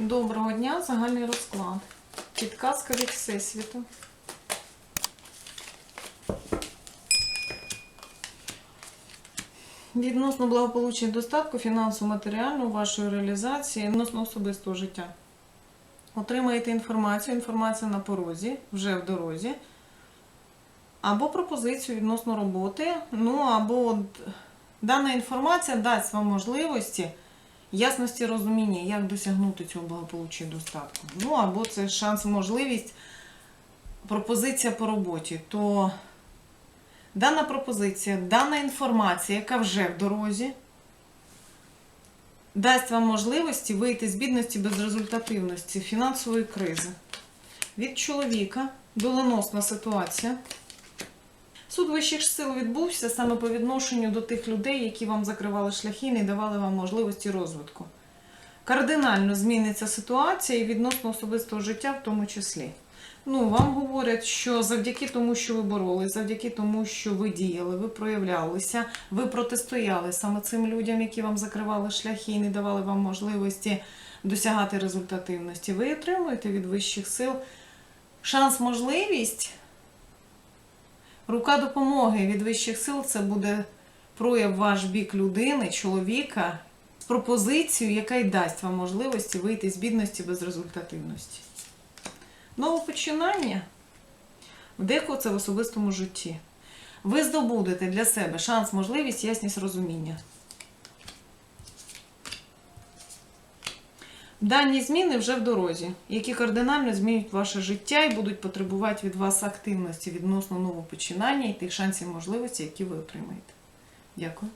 Доброго дня, загальний розклад. Підказка від Всесвіту. Відносно благополуччя і достатку фінансово-матеріального вашої реалізації, відносно особистого життя. Отримаєте інформацію, інформація на порозі, вже в дорозі. Або пропозицію відносно роботи. Ну, або от дана інформація дасть вам можливості ясності розуміння, як досягнути цього благополуччя і достатку. Ну, або це шанс, можливість, пропозиція по роботі. То дана пропозиція, дана інформація, яка вже в дорозі, дасть вам можливості вийти з бідності безрезультативності, фінансової кризи. Від чоловіка доленосна ситуація. Суд вищих сил відбувся саме по відношенню до тих людей, які вам закривали шляхи і не давали вам можливості розвитку. Кардинально зміниться ситуація і відносно особистого життя в тому числі. Ну, вам говорять, що завдяки тому, що ви боролись, завдяки тому, що ви діяли, ви проявлялися, ви протистояли саме цим людям, які вам закривали шляхи і не давали вам можливості досягати результативності. Ви отримуєте від вищих сил шанс, можливість Рука допомоги від вищих сил це буде прояв ваш бік людини, чоловіка з пропозицією, яка й дасть вам можливості вийти з бідності без результативності. Нове починання в це в особистому житті. Ви здобудете для себе шанс, можливість, ясність розуміння. Дані зміни вже в дорозі, які кардинально змінюють ваше життя і будуть потребувати від вас активності відносно нового починання і тих шансів і можливостей, які ви отримаєте. Дякую.